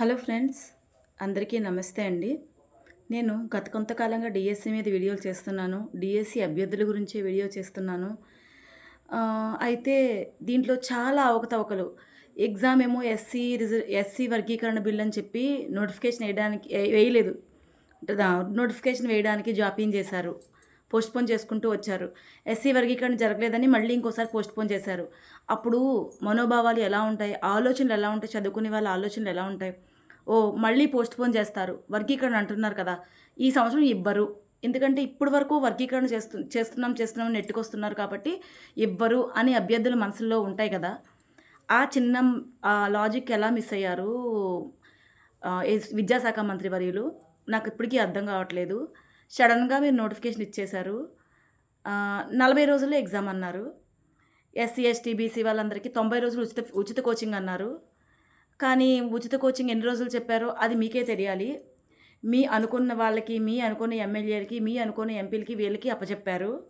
Hello friends అందరికీ నమస్తే అండి. నేను గత కొంతకాలంగా డిఎస్సి మీద వీడియోలు చేస్తున్నాను. డిఎస్సి అభ్యర్థుల గురించి వీడియో చేస్తున్నాను. అయితే దీంట్లో చాలా అవకతవకలు. ఎగ్జామ్ ఏమో ఎస్సీ రిజర్ ఎస్సీ వర్గీకరణ బిల్ అని చెప్పి నోటిఫికేషన్ వేయడానికి వేయలేదు. నోటిఫికేషన్ వేయడానికి జాపింగ్ చేశారు. పోస్ట్పోన్ చేసుకుంటూ వచ్చారు. ఎస్సీ వర్గీకరణ జరగలేదని మళ్ళీ ఇంకోసారి పోస్ట్పోన్ చేశారు. అప్పుడు మనోభావాలు ఎలా ఉంటాయి? ఆలోచనలు ఎలా ఉంటాయి? చదువుకునే వాళ్ళ ఆలోచనలు ఎలా ఉంటాయి? ఓ మళ్ళీ పోస్ట్పోన్ చేస్తారు. వర్గీకరణ అంటున్నారు కదా. ఈ సంవత్సరం ఇవ్వరు ఎందుకంటే ఇప్పటి వరకు వర్గీకరణ చేస్తు చేస్తున్నాం చేస్తున్నాం నెట్టుకొస్తున్నారు కాబట్టి ఇవ్వరు అని అభ్యర్థుల మనసులో ఉంటాయి కదా. ఆ చిన్న ఆ లాజిక్ ఎలా మిస్ అయ్యారు? విద్యాశాఖ మంత్రి వర్యులు? నాకు ఇప్పటికీ అర్థం కావట్లేదు. సడన్గా మీరు నోటిఫికేషన్ ఇచ్చేశారు. నలభై రోజుల్లో ఎగ్జామ్ అన్నారు. ఎస్సీ ఎస్టీ బీసీ వాళ్ళందరికీ తొంభై రోజులు ఉచిత ఉచిత కోచింగ్ అన్నారు. కానీ ఉచిత కోచింగ్ ఎన్ని రోజులు చెప్పారో అది మీకే తెలియాలి. మీ అనుకున్న వాళ్ళకి మీ అనుకున్న ఎమ్మెల్యేలకి మీ అనుకున్న ఎంపీలకి వీళ్ళకి అప్పచెప్పారు.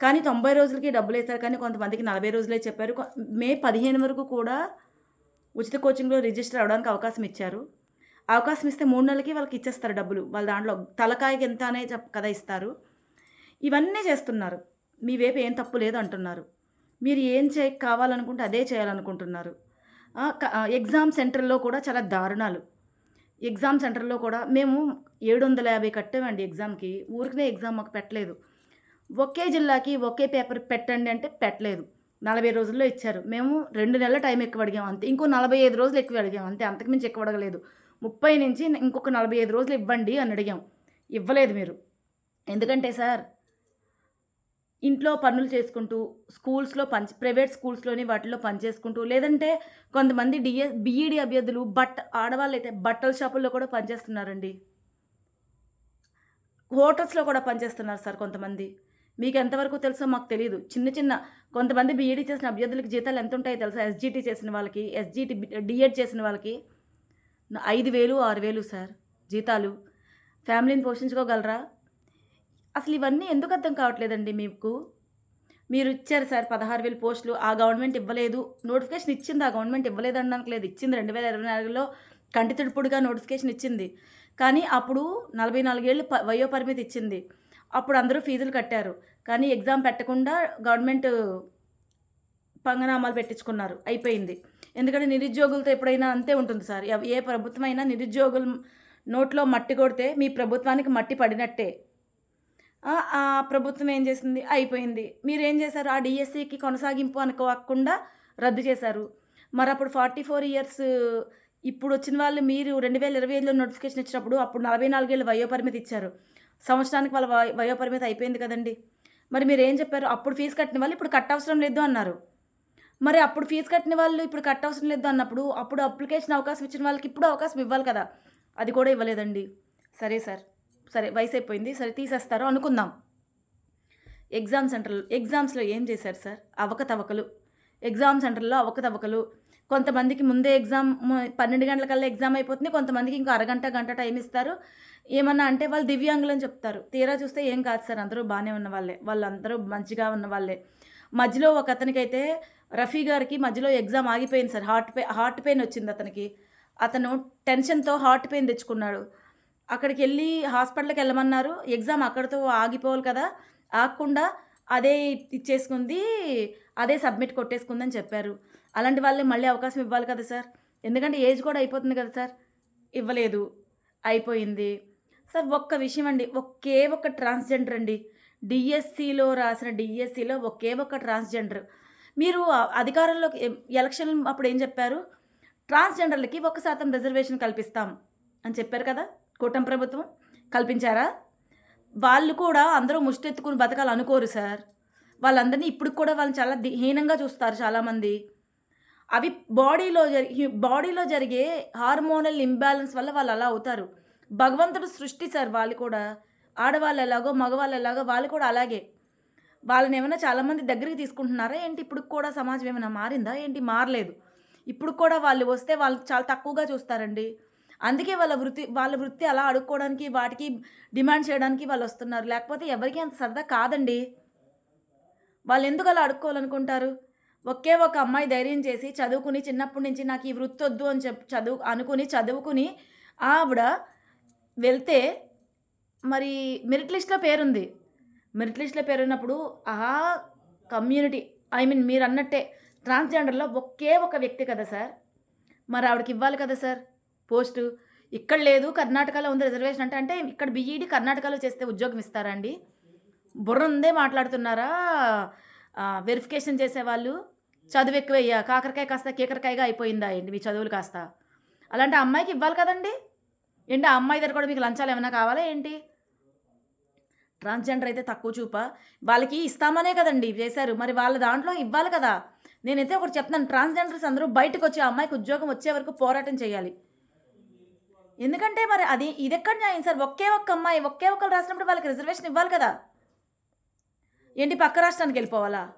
కానీ తొంభై రోజులకి డబ్బులు వేస్తారు కానీ కొంతమందికి నలభై రోజులే చెప్పారు. మే పదిహేను వరకు కూడా ఉచిత కోచింగ్లో రిజిస్టర్ అవ్వడానికి అవకాశం ఇచ్చారు. అవకాశం ఇస్తే మూడు నెలలకి వాళ్ళకి ఇచ్చేస్తారు డబ్బులు. వాళ్ళ దాంట్లో తలకాయకి ఎంత అనే చెప్ కదా ఇస్తారు. ఇవన్నీ చేస్తున్నారు. మీ వైపు ఏం తప్పు లేదు అంటున్నారు. మీరు ఏం చేయ కావాలనుకుంటే అదే చేయాలనుకుంటున్నారు. ఎగ్జామ్ సెంటర్లో కూడా చాలా దారుణాలు. ఎగ్జామ్ సెంటర్లో కూడా మేము ఏడు వందల యాభై కట్టామండి ఎగ్జామ్కి. ఊరికనే ఎగ్జామ్ మాకు పెట్టలేదు. ఒకే జిల్లాకి ఒకే పేపర్ పెట్టండి అంటే పెట్టలేదు. నలభై రోజుల్లో ఇచ్చారు. మేము రెండు నెలల టైం ఎక్కువ అడిగాం అంతే. ఇంకో నలభై ఐదు రోజులు ఎక్కువ అడిగాం అంతే. అంతకుమించి ఎక్కువ అడగలేదు ముప్పై నుంచి ఇంకొక నలభై ఐదు రోజులు ఇవ్వండి అని అడిగాం. ఇవ్వలేదు మీరు. ఎందుకంటే సార్ ఇంట్లో పనులు చేసుకుంటూ స్కూల్స్లో పంచ్ ప్రైవేట్ స్కూల్స్లోని వాటిలో పని చేసుకుంటూ లేదంటే కొంతమంది డిఎస్ బీఈడి అభ్యర్థులు బట్ ఆడవాళ్ళు అయితే బట్టల షాపుల్లో కూడా పనిచేస్తున్నారండి. హోటల్స్లో కూడా పనిచేస్తున్నారు సార్ కొంతమంది. మీకు ఎంతవరకు తెలుసో మాకు తెలియదు చిన్న చిన్న కొంతమంది బీఈడీ చేసిన అభ్యర్థులకి జీతాలు ఎంత ఉంటాయో తెలుసా? ఎస్జీటీ చేసిన వాళ్ళకి ఎస్జీటీ డిఎడ్ చేసిన వాళ్ళకి? ఐదు వేలు ఆరు వేలు సార్ జీతాలు. ఫ్యామిలీని పోషించుకోగలరా? అసలు ఇవన్నీ ఎందుకు అర్థం కావట్లేదండి మీకు? మీరు ఇచ్చారు సార్ పదహారు వేలు పోస్టులు ఆ గవర్నమెంట్ ఇవ్వలేదు. నోటిఫికేషన్ ఇచ్చింది ఆ గవర్నమెంట్ ఇవ్వలేదు అనడానికి లేదు. ఇచ్చింది రెండు వేల ఇరవై నాలుగులో కంటి తుడుపుడుగా నోటిఫికేషన్ ఇచ్చింది. కానీ అప్పుడు నలభై నాలుగేళ్ళు ప వయో పరిమితి ఇచ్చింది. అప్పుడు అందరూ ఫీజులు కట్టారు. కానీ ఎగ్జామ్ పెట్టకుండా గవర్నమెంట్ పంగనామాలు పెట్టించుకున్నారు. అయిపోయింది. ఎందుకంటే నిరుద్యోగులతో ఎప్పుడైనా అంతే ఉంటుంది సార్. ఏ ప్రభుత్వమైనా నిరుద్యోగులు నోట్లో మట్టి కొడితే మీ ప్రభుత్వానికి మట్టి పడినట్టే. ఆ ప్రభుత్వం ఏం చేసింది? అయిపోయింది. మీరు ఏం చేశారు? ఆ డిఎస్సికి కొనసాగింపు అనుకోకుండా రద్దు చేశారు. మరి అప్పుడు ఫార్టీ ఫోర్ ఇయర్స్ ఇప్పుడు వచ్చిన వాళ్ళు మీరు రెండు వేల ఇరవై ఐదులో నోటిఫికేషన్ ఇచ్చినప్పుడు అప్పుడు నలభై నాలుగేళ్ళు వయోపరిమితి ఇచ్చారు. సంవత్సరానికి వాళ్ళ వయోపరిమితి అయిపోయింది కదండి. మరి మీరు ఏం చెప్పారు? అప్పుడు ఫీజు కట్టిన వాళ్ళు ఇప్పుడు కట్టవసరం లేదు అన్నారు. మరి అప్పుడు ఫీజు కట్టిన వాళ్ళు ఇప్పుడు కట్టవసరం లేదు అన్నప్పుడు అప్పుడు అప్లికేషన్ అవకాశం ఇచ్చిన వాళ్ళకి ఇప్పుడు అవకాశం ఇవ్వాలి కదా. అది కూడా ఇవ్వలేదండి. సరే సార్. సరే వయసు అయిపోయింది సరే తీసేస్తారు అనుకుందాం. ఎగ్జామ్ సెంటర్ ఎగ్జామ్స్లో ఏం చేశారు సార్? అవకతవకలు. ఎగ్జామ్ సెంటర్లో అవకతవకలు. కొంతమందికి ముందే ఎగ్జామ్ పన్నెండు గంటలకల్లా ఎగ్జామ్ అయిపోతుంది కొంతమందికి ఇంకో అరగంట గంట టైం ఇస్తారు. ఏమన్నా అంటే వాళ్ళు దివ్యాంగులని చెప్తారు. తీరా చూస్తే ఏం కాదు సార్ అందరూ బాగానే ఉన్న వాళ్ళే వాళ్ళందరూ మంచిగా ఉన్న వాళ్ళే మధ్యలో ఒక అతనికైతే రఫీ గారికి మధ్యలో ఎగ్జామ్ ఆగిపోయింది sir. Heart pain heart pain వచ్చింది అతనికి. అతను టెన్షన్తో హార్ట్ పెయిన్ తెచ్చుకున్నాడు. అక్కడికి వెళ్ళి హాస్పిటల్కి వెళ్ళమన్నారు ఎగ్జామ్ అక్కడితో ఆగిపోవాలి కదా ఆగకుండా అదే ఇచ్చేసుకుంది అదే సబ్మిట్ కొట్టేసుకుందని చెప్పారు. అలాంటి వాళ్ళే మళ్ళీ అవకాశం ఇవ్వాలి కదా సార్. ఎందుకంటే ఏజ్ కూడా అయిపోతుంది కదా సార్. ఇవ్వలేదు. అయిపోయింది. సార్ ఒక్క విషయం అండి. ఒకే ఒక్క ట్రాన్స్జెండర్ అండి. డిఎస్సిలో రాసిన డిఎస్సిలో ఒకే ఒక్క ట్రాన్స్జెండర్. మీరు అధికారంలో అధికారంలోకి ఎలక్షన్ అప్పుడు ఏం చెప్పారు? ట్రాన్స్జెండర్లకి ఒక శాతం రిజర్వేషన్ కల్పిస్తాం అని చెప్పారు కదా. కూటమి ప్రభుత్వం కల్పించారా? వాళ్ళు కూడా అందరూ ముష్టెత్తుకుని బతకాలి అనుకోరు సార్. వాళ్ళందరినీ ఇప్పుడు కూడా వాళ్ళని చాలా హీనంగా చూస్తారు చాలామంది. అవి బాడీలో జరిగి బాడీలో జరిగే హార్మోనల్ ఇంబ్యాలెన్స్ వల్ల వాళ్ళు అలా అవుతారు. భగవంతుడు సృష్టి సార్ వాళ్ళు కూడా. ఆడవాళ్ళు ఎలాగో మగవాళ్ళు ఎలాగో వాళ్ళు కూడా అలాగే. వాళ్ళని ఏమైనా చాలామంది దగ్గరికి తీసుకుంటున్నారా? ఏంటి ఇప్పుడు కూడా సమాజం ఏమైనా మారిందా? ఏంటి మారలేదు? ఇప్పుడు కూడా వాళ్ళు వస్తే వాళ్ళు చాలా తక్కువగా చూస్తారండి. అందుకే వాళ్ళ వృత్తి వాళ్ళ వృత్తి అలా అడుక్కోవడానికి వాటికి డిమాండ్ చేయడానికి వాళ్ళు వస్తున్నారు. లేకపోతే ఎవరికి అంత సరదా కాదండి. వాళ్ళు ఎందుకు అలా అడుక్కోవాలనుకుంటారు? ఒకే ఒక అమ్మాయి ధైర్యం చేసి చదువుకుని చిన్నప్పటి నుంచి నాకు ఈ వృత్తి వద్దు అని చెప్పి చదువు అనుకుని చదువుకుని ఆవిడ వెళ్తే మరి మెరిట్ లిస్ట్లో పేరుంది. మెరిట్ లిస్ట్లో పేరున్నప్పుడు ఆ కమ్యూనిటీ ఐ మీన్ మీరు అన్నట్టే ట్రాన్స్జెండర్లో ఒకే ఒక వ్యక్తి కదా సార్? మరి ఆవిడకి ఇవ్వాలి కదా సార్? పోస్టు. ఇక్కడ లేదు కర్ణాటకలో ఉంది రిజర్వేషన్ అంటే అంటే ఇక్కడ బీఈడి కర్ణాటకలో చేస్తే ఉద్యోగం ఇస్తారా అండి? బుర్ర ఉందే మాట్లాడుతున్నారా? వెరిఫికేషన్ చేసేవాళ్ళు? చదువు ఎక్కువయ్యా కాకరకాయ కాస్త కీకరకాయగా అయిపోయిందా ఏంటి మీ చదువులు కాస్త? అలాంటి అమ్మాయికి ఇవ్వాలి కదండి? ఏంటి ఆ అమ్మాయి దగ్గర కూడా మీకు లంచాలు ఏమైనా కావాలా ఏంటి? ట్రాన్స్జెండర్ అయితే తక్కువ చూప. వాళ్ళకి ఇస్తామనే కదండి చేశారు. మరి వాళ్ళ దాంట్లో ఇవ్వాలి కదా. నేనైతే ఒకటి చెప్తాను ట్రాన్స్జెండర్స్ అందరూ బయటకు వచ్చి ఆ అమ్మాయికి ఉద్యోగం వచ్చే వరకు పోరాటం చేయాలి. ఎందుకంటే మరి అది ఇది ఎక్కడ న్యాయం సార్? ఒకే ఒక్క అమ్మాయి ఒకే ఒక్కరు రాసినప్పుడు వాళ్ళకి రిజర్వేషన్ ఇవ్వాలి కదా. ఏంటి పక్క రాష్ట్రానికి వెళ్ళిపోవాలా?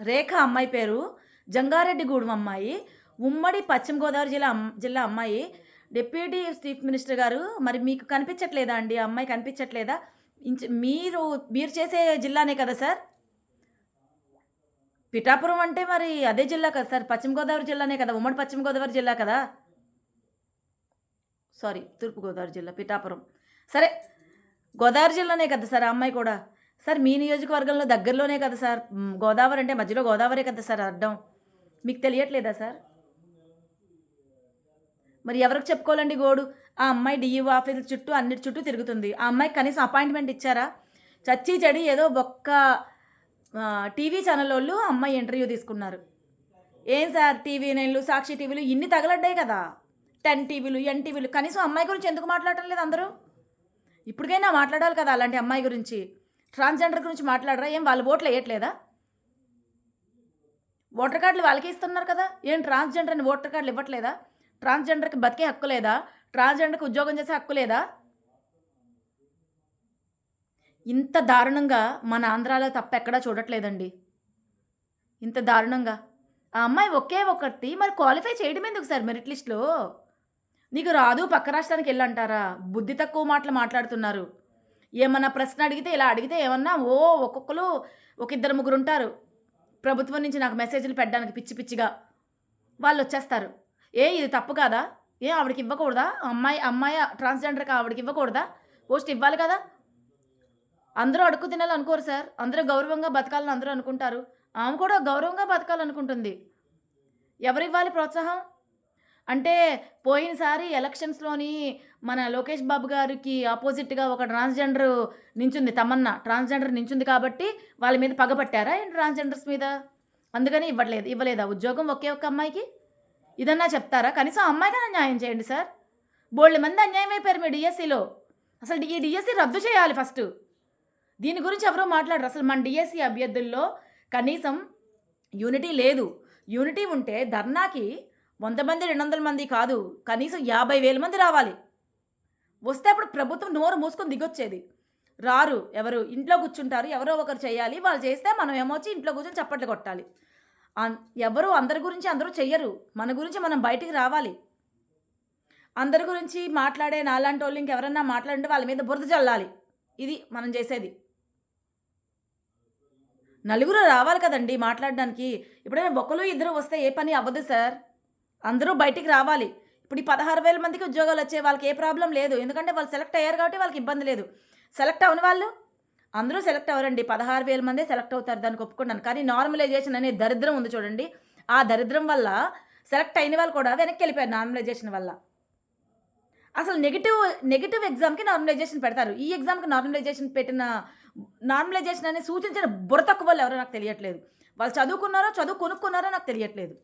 రేఖ అమ్మాయి పేరు జంగారెడ్డిగూడెం అమ్మాయి ఉమ్మడి పశ్చిమ గోదావరి జిల్లా అమ్- జిల్లా అమ్మాయి. డిప్యూటీ చీఫ్ మినిస్టర్ గారు మరి మీకు కనిపించట్లేదా అండి? అమ్మాయి కనిపించట్లేదా? ఇంచ- మీరు మీరు చేసే జిల్లానే కదా సార్? పిఠాపురం అంటే మరి అదే జిల్లా కదా సార్? పశ్చిమ గోదావరి జిల్లానే కదా ఉమ్మడి పశ్చిమ గోదావరి జిల్లా కదా? సారీ తూర్పుగోదావరి జిల్లా పిఠాపురం. సరే గోదావరి జిల్లానే కదా సార్ ఆ అమ్మాయి కూడా. సార్ మీ నియోజకవర్గంలో దగ్గరలోనే కదా సార్? గోదావరి అంటే మధ్యలో గోదావరి కదా సార్ అడ్డం. మీకు తెలియట్లేదా సార్? మరి ఎవరికి చెప్పుకోవాలండి గోడు? ఆ అమ్మాయి డిఈఓ ఆఫీస్ చుట్టూ అన్నిటి చుట్టూ తిరుగుతుంది. ఆ అమ్మాయికి కనీసం అపాయింట్మెంట్ ఇచ్చారా? చచ్చి చెడి ఏదో ఒక్క టీవీ ఛానల్ వాళ్ళు అమ్మాయి ఇంటర్వ్యూ తీసుకున్నారు. ఏం సార్ టీవీ నైన్లు సాక్షి టీవీలు ఇన్ని తగలడ్డాయి కదా? టెన్ టీవీలు ఎన్ టీవీలు. కనీసం అమ్మాయి గురించి ఎందుకు మాట్లాడటం లేదు అందరూ? ఇప్పటికైనా మాట్లాడాలి కదా అలాంటి అమ్మాయి గురించి. ట్రాన్స్జెండర్ గురించి మాట్లాడరా? ఏం వాళ్ళు ఓట్లు వేయట్లేదా? ఓటర్ కార్డులు వాళ్ళకి ఇస్తున్నారు కదా. ఏం ట్రాన్స్జెండర్ అని ఓటర్ కార్డులు ఇవ్వట్లేదా? ట్రాన్స్జెండర్కి బతికే హక్కు లేదా? ట్రాన్స్జెండర్కి ఉద్యోగం చేసే హక్కు లేదా? ఇంత దారుణంగా మన ఆంధ్రాలో తప్ప ఎక్కడా చూడట్లేదండి. ఇంత దారుణంగా. ఆ అమ్మాయి ఒకే ఒకటి. మరి క్వాలిఫై చేయడం ఎందుకు సార్ మెరిట్ లిస్ట్లో? నీకు రాదు పక్క రాష్ట్రానికి వెళ్ళంటారా? బుద్ధి తక్కువ మాటలు మాట్లాడుతున్నారు. ఏమన్నా ప్రశ్న అడిగితే ఇలా అడిగితే ఏమన్నా ఓ ఒక్కొక్కరు ఒక ఇద్దరు ముగ్గురు ఉంటారు. ప్రభుత్వం నుంచి నాకు మెసేజ్లు పెట్టడానికి పిచ్చి పిచ్చిగా వాళ్ళు వచ్చేస్తారు. ఏ ఇది తప్పు కాదా? ఏ ఆవిడకి ఇవ్వకూడదా? అమ్మాయి అమ్మాయి ట్రాన్స్జెండర్కి ఆవిడకి ఇవ్వకూడదా? పోస్ట్ ఇవ్వాలి కదా? అందరూ అడుక్కు తినాలనుకోరు సార్. అందరూ గౌరవంగా బతకాలని అందరూ అనుకుంటారు. ఆమె కూడా గౌరవంగా బతకాలనుకుంటుంది. ఎవరు ఇవ్వాలి ప్రోత్సాహం? అంటే పోయినసారి ఎలక్షన్స్లోని మన లోకేష్ బాబు గారికి ఆపోజిట్గా ఒక ట్రాన్స్జెండర్ నించుంది తమన్నా ట్రాన్స్జెండర్ నించుంది కాబట్టి వాళ్ళ మీద పగబట్టారా ఏంటి ట్రాన్స్జెండర్స్ మీద? అందుకని ఇవ్వట్లేదు ఇవ్వలేదా ఉద్యోగం ఒకే ఒక్క అమ్మాయికి? ఇదన్నా చెప్తారా? కనీసం అమ్మాయికైనా న్యాయం చేయండి సార్. బోళ్ళ మంది అన్యాయం అయిపోయారు మీ డిఎస్సిలో. అసలు ఈ డిఎస్సి రద్దు చేయాలి ఫస్ట్. దీని గురించి ఎవరో మాట్లాడరు. అసలు మన డిఎస్సి అభ్యర్థుల్లో కనీసం యూనిటీ లేదు. యూనిటీ ఉంటే ధర్నాకి వంద మంది రెండు వందల మంది కాదు కనీసం యాభై వేల మంది రావాలి. వస్తే అప్పుడు ప్రభుత్వం నోరు మూసుకొని దిగొచ్చేది. రారు ఎవరు ఇంట్లో కూర్చుంటారు ఎవరో ఒకరు చేయాలి వాళ్ళు చేస్తే మనం ఏమొచ్చి ఇంట్లో కూర్చొని చప్పట్లు కొట్టాలి. ఎవరు అందరి గురించి అందరూ చెయ్యరు మన గురించి మనం బయటికి రావాలి. అందరి గురించి మాట్లాడే నాలాంటి వాళ్ళు ఇంకెవరన్నా మాట్లాడితే వాళ్ళ మీద బురద చల్లాలి. ఇది మనం చేసేది. నలుగురు రావాలి కదండి మాట్లాడడానికి. ఇప్పుడైనా ఒకరు ఇద్దరు వస్తే ఏ పని అవ్వదు సార్. అందరూ బయటికి రావాలి. ఇప్పుడు ఈ పదహారు వేల మందికి ఉద్యోగాలు వచ్చే వాళ్ళకి ఏ ప్రాబ్లం లేదు. ఎందుకంటే వాళ్ళు సెలెక్ట్ అయ్యారు కాబట్టి వాళ్ళకి ఇబ్బంది లేదు. సెలెక్ట్ అవని వాళ్ళు? అందరూ సెలెక్ట్ అవ్వరండి. పదహారు వేల మందే సెలెక్ట్ అవుతారు. దానికి ఒప్పుకున్నాను. కానీ నార్మలైజేషన్ అనే దరిద్రం ఉంది చూడండి. ఆ దరిద్రం వల్ల సెలెక్ట్ అయిన వాళ్ళు కూడా వెనక్కి వెళ్ళిపోయారు నార్మలైజేషన్ వల్ల. అసలు నెగిటివ్ నెగిటివ్ ఎగ్జామ్కి నార్మలైజేషన్ పెడతారు. ఈ ఎగ్జామ్కి నార్మలైజేషన్ పెట్టిన నార్మలైజేషన్ అని సూచించిన బుర్ర తక్కువ వాళ్ళు ఎవరో నాకు తెలియట్లేదు. వాళ్ళు చదువుకున్నారో చదువు కొనుక్కున్నారో నాకు తెలియట్లేదు.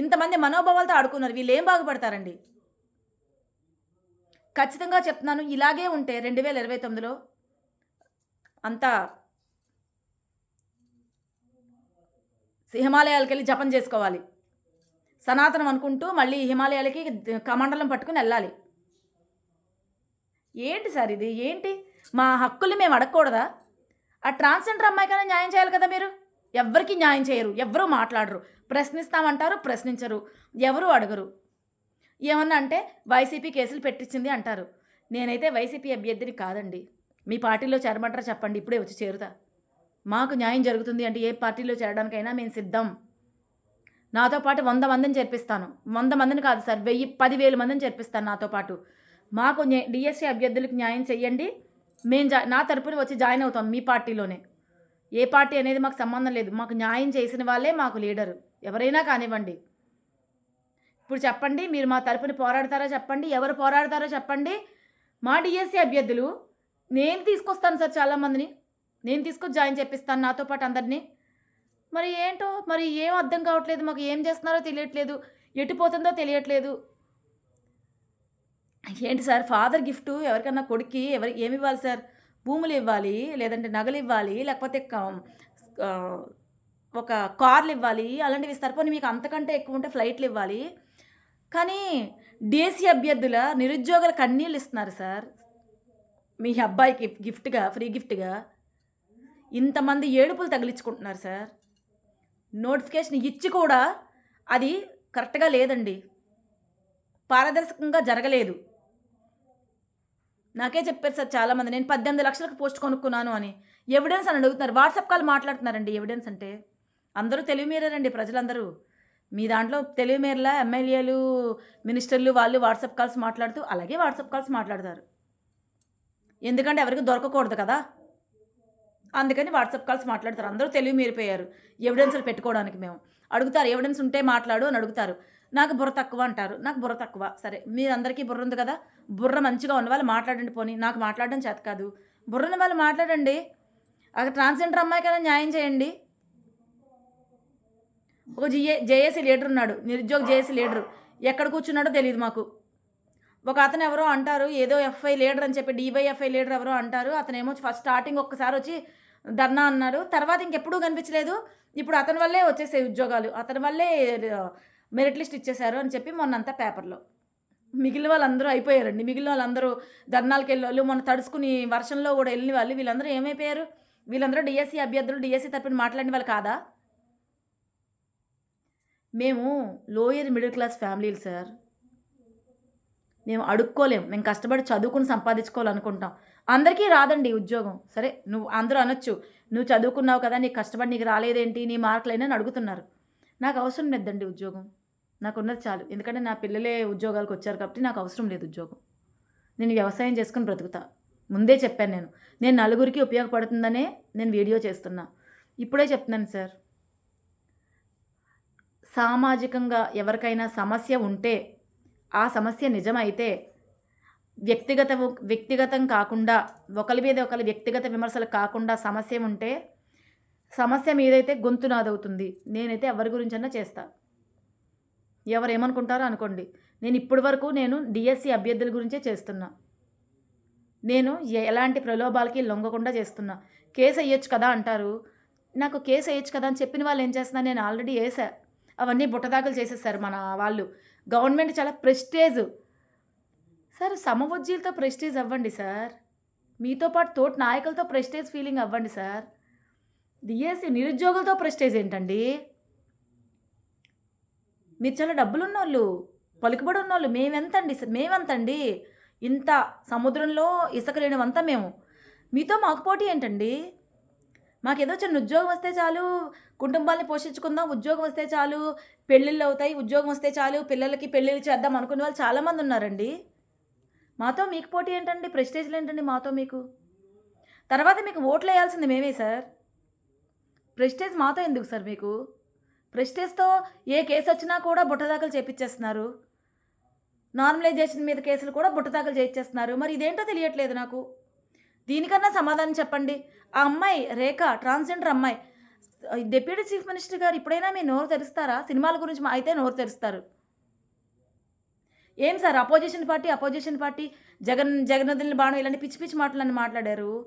ఇంతమంది మనోభావాలతో ఆడుకున్నారు. వీళ్ళు ఏం బాగుపడతారండి? ఖచ్చితంగా చెప్తున్నాను. ఇలాగే ఉంటే రెండు వేల ఇరవై తొమ్మిదిలో అంతా హిమాలయాలకు వెళ్ళి జపం చేసుకోవాలి. సనాతనం అనుకుంటూ మళ్ళీ హిమాలయాలకి కమండలం పట్టుకుని వెళ్ళాలి. ఏంటి సార్ ఇది? ఏంటి? మా హక్కులు మేము అడగకూడదా? ఆ ట్రాన్స్జెండర్ అమ్మాయికైనా న్యాయం చేయాలి కదా మీరు? ఎవ్వరికీ న్యాయం చేయరు. ఎవరు మాట్లాడరు. ప్రశ్నిస్తామంటారు ప్రశ్నించరు. ఎవరు అడగరు. ఏమన్నా అంటే వైసీపీ కేసులు పెట్టించింది అంటారు. నేనైతే వైసీపీ అభ్యర్థిని కాదండి. మీ పార్టీలో చేరమంటారా చెప్పండి ఇప్పుడే వచ్చి చేరుతా. మాకు న్యాయం జరుగుతుంది అంటే ఏ పార్టీలో చేరడానికైనా మేము సిద్ధం. నాతో పాటు వంద మందిని చేర్పిస్తాను. వంద మందిని కాదు సార్ వెయ్యి పదివేల మందిని చేర్పిస్తాను నాతో పాటు. మాకు డిఎస్సీ అభ్యర్థులకు న్యాయం చెయ్యండి. మేము జా నా తరపున వచ్చి జాయిన్ అవుతాం మీ పార్టీలోనే. ఏ పార్టీ అనేది మాకు సంబంధం లేదు. మాకు న్యాయం చేసిన వాళ్ళే మాకు లీడరు. ఎవరైనా కానివ్వండి. ఇప్పుడు చెప్పండి మీరు మా తరపున పోరాడతారో చెప్పండి ఎవరు పోరాడతారో చెప్పండి. మా డిఎస్సి అభ్యర్థులు నేను తీసుకొస్తాను సార్ చాలామందిని. నేను తీసుకొచ్చి జాయిన్ చేపిస్తాను నాతో పాటు అందరినీ. మరి ఏంటో మరి ఏం అర్థం కావట్లేదు మాకు ఏం చేస్తున్నారో తెలియట్లేదు ఎటు పోతుందో తెలియట్లేదు. ఏంటి సార్ ఫాదర్ గిఫ్ట్ ఎవరికన్నా కొడుక్కి ఎవరి ఏమి ఇవ్వాలి సార్? భూములు ఇవ్వాలి లేదంటే నగలు ఇవ్వాలి లేకపోతే ఒక కార్లు ఇవ్వాలి అలాంటివి ఇస్తారు. పోనీ మీకు అంతకంటే ఎక్కువ ఉంటే ఫ్లైట్లు ఇవ్వాలి. కానీ దేశీ అభ్యర్థుల నిరుద్యోగుల కన్నీళ్ళు ఇస్తున్నారు సార్. మీ అబ్బాయికి గిఫ్ట్గా ఫ్రీ గిఫ్ట్గా ఇంతమంది ఏడుపులు తగిలించుకుంటున్నారు సార్. నోటిఫికేషన్ ఇచ్చి కూడా అది కరెక్ట్గా లేదండి. పారదర్శకంగా జరగలేదు. నాకే చెప్పారు సార్ చాలామంది నేను పద్దెనిమిది లక్షలకు పోస్ట్ కొనుక్కున్నాను అని. ఎవిడెన్స్ అని అడుగుతున్నారు. వాట్సాప్ కాల్ మాట్లాడుతున్నారండి ఎవిడెన్స్ అంటే. అందరూ తెలివి మీరేనండి ప్రజలందరూ. మీ దాంట్లో తెలివి మేరలా ఎమ్మెల్యేలు మినిస్టర్లు వాళ్ళు వాట్సాప్ కాల్స్ మాట్లాడుతూ అలాగే వాట్సాప్ కాల్స్ మాట్లాడతారు. ఎందుకంటే ఎవరికి దొరకకూడదు కదా. అందుకని వాట్సాప్ కాల్స్ మాట్లాడతారు. అందరూ తెలివి మీరిపోయారు. ఎవిడెన్స్లు పెట్టుకోవడానికి మేము. అడుగుతారు ఎవిడెన్స్ ఉంటే మాట్లాడు అని అడుగుతారు. నాకు బుర్ర తక్కువ అంటారు. నాకు బుర్ర తక్కువ. సరే మీరందరికీ బుర్ర ఉంది కదా. బుర్ర మంచిగా ఉన్న వాళ్ళు మాట్లాడండి పోనీ. నాకు మాట్లాడడం చేత కాదు. బుర్రని వాళ్ళు మాట్లాడండి. అక్కడ ట్రాన్స్జెండర్ అమ్మాయికైనా న్యాయం చేయండి. ఒక జిఏ జేఏసీ లీడర్ ఉన్నాడు నిరుద్యోగ జేఏసీ లీడర్. ఎక్కడ కూర్చున్నాడో తెలియదు మాకు. ఒక అతను ఎవరో అంటారు ఏదో ఎఫ్ఐ లీడర్ అని చెప్పి డివైఎఫ్ఐ లీడర్ ఎవరో అంటారు అతను ఏమో ఫస్ట్ స్టార్టింగ్ ఒక్కసారి వచ్చి ధర్నా అన్నాడు తర్వాత ఇంకెప్పుడూ కనిపించలేదు. ఇప్పుడు అతని వల్లే వచ్చేసాయి ఉద్యోగాలు. అతని వల్లే మెరిట్ లిస్ట్ ఇచ్చేశారు అని చెప్పి మొన్నంతా పేపర్లో. మిగిలిన వాళ్ళందరూ అయిపోయారండి. మిగిలిన వాళ్ళందరూ ధర్నాలకు వెళ్ళి వాళ్ళు మొన్న తడుచుకుని వర్షంలో కూడా వెళ్ళిన వాళ్ళు వీళ్ళందరూ ఏమైపోయారు? వీళ్ళందరూ డిఎస్సి అభ్యర్థులు డిఎస్సి తరపున మాట్లాడిన వాళ్ళు కాదా? మేము లోయర్ మిడిల్ క్లాస్ ఫ్యామిలీలు సార్ మేము అడుక్కోలేం. మేము కష్టపడి చదువుకుని సంపాదించుకోవాలనుకుంటాం అందరికీ రాదండి ఉద్యోగం. సరే నువ్వు అందరూ అనొచ్చు. నువ్వు చదువుకున్నావు కదా నీకు కష్టపడి నీకు రాలేదేంటి నీ మార్కులైనా అయినా అడుగుతున్నారు. నాకు అవసరం లేదండి ఉద్యోగం. నాకు ఉన్నది చాలు. ఎందుకంటే నా పిల్లలే ఉద్యోగాలకు వచ్చారు కాబట్టి నాకు అవసరం లేదు ఉద్యోగం. నేను వ్యవసాయం చేసుకుని బ్రతుకుతా. ముందే చెప్పాను నేను. నేను నలుగురికి ఉపయోగపడుతుందనే నేను వీడియో చేస్తున్నా. ఇప్పుడే చెప్తున్నాను సార్ సామాజికంగా ఎవరికైనా సమస్య ఉంటే ఆ సమస్య నిజమైతే వ్యక్తిగత వ్యక్తిగతం కాకుండా ఒకరి మీద ఒకరి వ్యక్తిగత విమర్శలు కాకుండా సమస్య ఉంటే సమస్య మీదైతే గొంతు నాదవుతుంది. నేనైతే ఎవరి గురించన్నా చేస్తా. ఎవరు ఏమనుకుంటారో అనుకోండి. నేను ఇప్పటి వరకు నేను డిఎస్సి అభ్యర్థుల గురించే చేస్తున్నా. నేను ఎలాంటి ప్రలోభాలకి లొంగకుండా చేస్తున్నా. కేసు వేయొచ్చు కదా అంటారు. నాకు కేసు వేయొచ్చు కదా అని చెప్పిన వాళ్ళు ఏం చేస్తున్నా? నేను ఆల్రెడీ వేసా అవన్నీ బుట్టదాకలు చేసేసారు మన వాళ్ళు. గవర్నమెంట్ చాలా ప్రెస్టేజ్. సార్ సమవజ్జీలతో ప్రెస్టేజ్ అవ్వండి సార్. మీతో పాటు తోటి నాయకులతో ప్రెస్టేజ్ ఫీలింగ్ అవ్వండి సార్. డిఎస్సి నిరుద్యోగులతో ప్రెస్టేజ్ ఏంటండి? మీరు చాలా డబ్బులు ఉన్నోళ్ళు పలుకుబడి ఉన్నోళ్ళు మేమెంతండి మేమెంతండి. ఇంత సముద్రంలో ఇసుక లేనివంతా మేము. మీతో మాకు పోటీ ఏంటండి? మాకేదో చిన్న ఉద్యోగం వస్తే చాలు కుటుంబాన్ని పోషించుకుందాం ఉద్యోగం వస్తే చాలు పెళ్ళిళ్ళు అవుతాయి ఉద్యోగం వస్తే చాలు పిల్లలకి పెళ్ళిళ్ళు చేద్దాం అనుకునే వాళ్ళు చాలామంది ఉన్నారండి. మాతో మీకు పోటీ ఏంటండి? ప్రెస్టేజ్లు ఏంటండి మాతో మీకు? తర్వాత మీకు ఓట్లు వేయాల్సింది మేమే సార్. ప్రెస్టేజ్ మాతో ఎందుకు సార్ మీకు? ప్రెస్టేజ్తో ఏ కేసు వచ్చినా కూడా బుట్టదాఖలు చేపించేస్తున్నారు నార్మలైజేషన్ మీద కేసులు కూడా బుట్టదాఖలు చేయించేస్తున్నారు మరి ఇదేంటో తెలియట్లేదు నాకు. దీనికన్నా సమాధానం చెప్పండి. ఆ అమ్మాయి రేఖ ట్రాన్స్జెండర్ అమ్మాయి. డిప్యూటీ చీఫ్ మినిస్టర్ గారు ఇప్పుడైనా మీ నోరు తెరుస్తారా? సినిమాల గురించి మా- అయితే నోరు తెరుస్తారు. ఏం sir? Opposition party opposition party Jagan జగన్నదిని బాణం ఇలాంటి పిచ్చి పిచ్చి మాటలని మాట్లాడారు.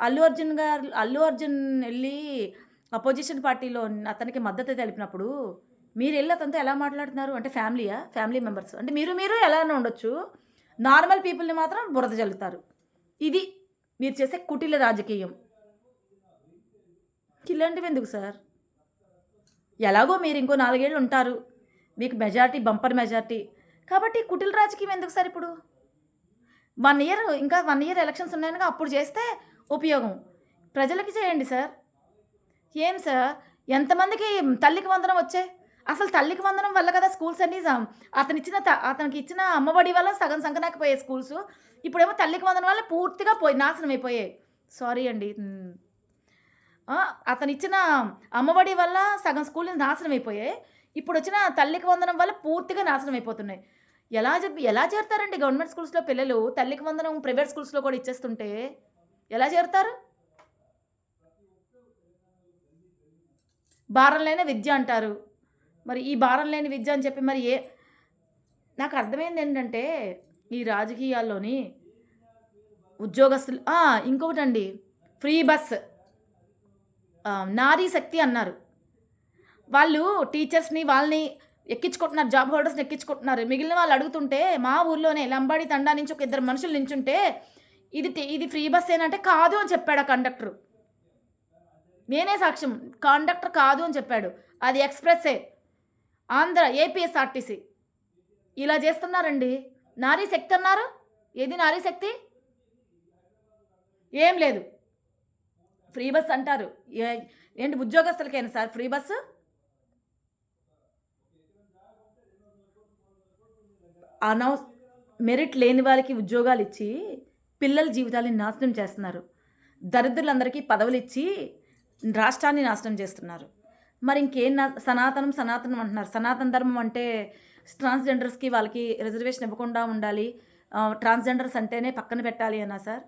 అల్లు అర్జున్ గారు అల్లు అర్జున్ వెళ్ళి అపోజిషన్ పార్టీలో అతనికి మద్దతు తెలిపినప్పుడు మీరు వెళ్ళి అతనితో ఎలా మాట్లాడుతున్నారు? అంటే ఫ్యామిలీయా? ఫ్యామిలీ మెంబర్స్ అంటే మీరు మీరు ఎలానే ఉండొచ్చు. నార్మల్ పీపుల్ని మాత్రం బురద జల్లుతారు. ఇది మీరు చేసే కుటిల రాజకీయం. ఇలాంటివి ఎందుకు సార్? ఎలాగో మీరు ఇంకో నాలుగేళ్ళు ఉంటారు. మీకు మెజారిటీ బంపర్ మెజారిటీ. కాబట్టి కుటిల రాజకీయం ఎందుకు సార్ ఇప్పుడు? వన్ ఇయర్ ఇంకా వన్ ఇయర్ ఎలక్షన్స్ ఉన్నాయనగా అప్పుడు చేస్తే ఉపయోగం. ప్రజలకి చేయండి సార్. ఏం సార్? ఎంతమందికి తల్లికి వందనం వచ్చే? అసలు తల్లికి వందనం వల్ల కదా స్కూల్స్ అన్ని అతనిచ్చిన త- అతనికి ఇచ్చిన అమ్మఒడి వల్ల సగం సంకనాకపోయాయి స్కూల్స్? ఇప్పుడేమో తల్లికి వందనం వల్ల పూర్తిగా పోయి నాశనం అయిపోయాయి. సారీ అండి. అతను ఇచ్చిన అమ్మఒడి వల్ల సగం స్కూల్ నాశనం అయిపోయాయి. ఇప్పుడు వచ్చిన తల్లికి వందనం వల్ల పూర్తిగా నాశనం అయిపోతున్నాయి. ఎలా చెప్పి ఎలా చేరుతారండి గవర్నమెంట్ స్కూల్స్లో పిల్లలు? తల్లికి వందనం ప్రైవేట్ స్కూల్స్లో కూడా ఇచ్చేస్తుంటే ఎలా చేరుతారు? భారం లేని విద్య అంటారు. మరి ఈ భారం లేని విద్య అని చెప్పి మరి ఏ నాకు అర్థమైంది ఏంటంటే ఈ రాజకీయాల్లోని ఉద్యోగస్తులు ఇంకొకటండి ఫ్రీ బస్ నారీ శక్తి అన్నారు. వాళ్ళు టీచర్స్ని వాళ్ళని ఎక్కించుకుంటున్నారు జాబ్ హోల్డర్స్ని ఎక్కించుకుంటున్నారు. మిగిలిన వాళ్ళు అడుగుతుంటే మా ఊర్లోనే లంబాడి తండా నుంచి ఒక ఇద్దరు మనుషులు నించుంటే ఇది ఇది ఫ్రీ బస్ ఏనంటే కాదు అని చెప్పాడు ఆ కండక్టర్. నేనే సాక్ష్యం కండక్టర్ కాదు అని చెప్పాడు. అది ఎక్స్ప్రెస్సే ఆంధ్ర ఏపీఎస్ఆర్టీసీ. ఇలా చేస్తున్నారండి. నారీ శక్తి అన్నారు? ఏది నారీ శక్తి? ఏం లేదు. ఫ్రీ బస్ అంటారు. ఏ- ఏంటి ఉద్యోగస్తులకైనా సార్ ఫ్రీ బస్సు? అనవ మెరిట్ లేని వారికి ఉద్యోగాలు ఇచ్చి పిల్లల జీవితాలని నాశనం చేస్తున్నారు. దరిద్రులందరికీ పదవులు ఇచ్చి రాష్ట్రాన్ని నాశనం చేస్తున్నారు. మరి ఇంకేం నా- సనాతనం సనాతనం అంటున్నారు. సనాతన ధర్మం అంటే ట్రాన్స్జెండర్స్కి వాళ్ళకి రిజర్వేషన్ ఇవ్వకుండా ఉండాలి. ట్రాన్స్జెండర్స్ అంటేనే పక్కన పెట్టాలి అన్నా సార్.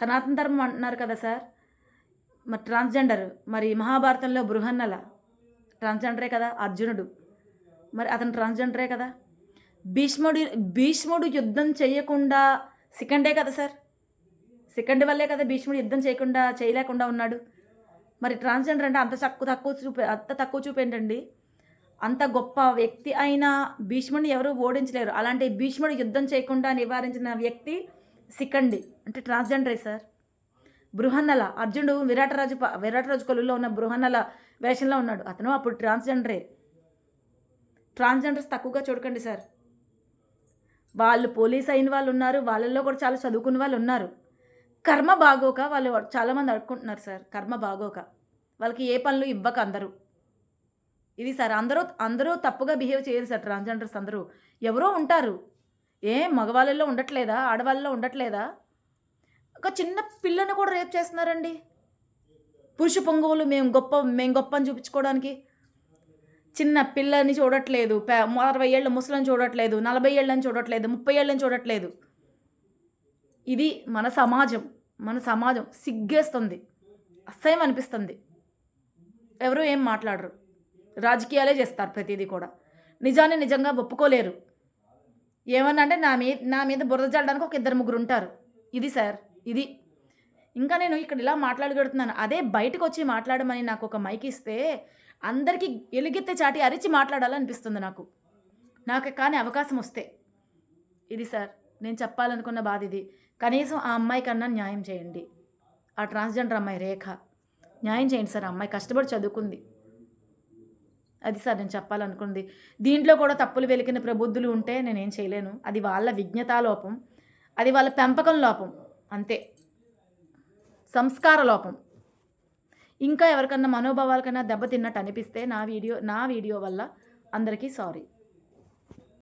సనాతన ధర్మం అంటున్నారు కదా సార్. మరి ట్రాన్స్జెండర్ మరి మహాభారతంలో బృహన్నల ట్రాన్స్జెండరే కదా అర్జునుడు. మరి అతను ట్రాన్స్జెండరే కదా. భీష్ముడు భీష్ముడు యుద్ధం చేయకుండా సెకండే కదా సార్. సెకండ్ వల్లే కదా భీష్ముడు యుద్ధం చేయకుండా చేయలేకుండా ఉన్నాడు. మరి ట్రాన్స్జెండర్ అంటే అంత తక్కువ తక్కువ చూపే అంత తక్కువ చూపేంటండి అంత గొప్ప వ్యక్తి అయిన భీష్ముడిని ఎవరు ఓడించలేరు. అలాంటి భీష్ముడు యుద్ధం చేయకుండా నివారించిన వ్యక్తి సికండి అంటే ట్రాన్స్జెండరే సార్. బృహన్నల అర్జునుడు విరాటరాజు ప- విరాటరాజు కొలువులో ఉన్న బృహన్నల వేషంలో ఉన్నాడు. అతను అప్పుడు ట్రాన్స్జెండరే ట్రాన్స్జెండర్స్ తక్కువగా చూడకండి సార్. వాళ్ళు పోలీస్ అయిన వాళ్ళు ఉన్నారు వాళ్ళల్లో కూడా చాలా చదువుకున్న వాళ్ళు ఉన్నారు. కర్మ బాగోక వాళ్ళు చాలామంది అడుక్కుంటున్నారు సార్. కర్మ బాగోక. వాళ్ళకి ఏ పనులు ఇవ్వక అందరూ ఇది సార్ అందరూ అందరూ తప్పుగా బిహేవ్ చేయరు సార్ ట్రాన్స్జెండర్స్ అందరూ. ఎవరో ఉంటారు. ఏ మగవాళ్ళలో ఉండట్లేదా? ఆడవాళ్ళలో ఉండట్లేదా? ఒక చిన్న పిల్లని కూడా రేప్ చేస్తున్నారండి. పురుష పొంగువులు మేము గొప్ప మేము గొప్ప అని చూపించుకోవడానికి. చిన్న పిల్లని చూడట్లేదు. పే- అరవై ఏళ్ళ ముసలని చూడట్లేదు. నలభై ఏళ్ళని చూడట్లేదు. ముప్పై ఏళ్ళని చూడట్లేదు. ఇది మన సమాజం. మన సమాజం సిగ్గేస్తుంది. అసహ్యం అనిపిస్తుంది. ఎవరు ఏం మాట్లాడరు. రాజకీయాలే చేస్తారు ప్రతిదీ కూడా. నిజాన్ని నిజంగా ఒప్పుకోలేరు. ఏమన్నా అంటే నా మీద నా మీద బురద చల్లడానికి ఒక ఇద్దరు ముగ్గురు ఉంటారు. ఇది సార్ ఇది. ఇంకా నేను ఇక్కడ ఇలా మాట్లాడగలుగుతున్నాను అదే బయటకు వచ్చి మాట్లాడమని నాకు ఒక మైక్ ఇస్తే అందరికీ ఎలుగెత్తే చాటి అరిచి మాట్లాడాలనిపిస్తుంది నాకు. నాకు కానీ అవకాశం వస్తే. ఇది సార్ నేను చెప్పాలనుకున్న బాధ ఇది. కనీసం ఆ అమ్మాయి కన్నా న్యాయం చేయండి. ఆ ట్రాన్స్జెండర్ అమ్మాయి రేఖ. న్యాయం చేయండి సార్ ఆ అమ్మాయి కష్టపడి చదువుకుంది. అది సార్ నేను చెప్పాలనుకుంది. దీంట్లో కూడా తప్పులు వెలికిన ప్రబుద్ధులు ఉంటే నేనేం చేయలేను. అది వాళ్ళ విజ్ఞతా లోపం. అది వాళ్ళ పెంపకం లోపం. అంతే. సంస్కార లోపం. ఇంకా ఎవరికన్నా మనోభావాలకైనా దెబ్బతిన్నట్టు అనిపిస్తే నా వీడియో నా వీడియో వల్ల అందరికీ సారీ.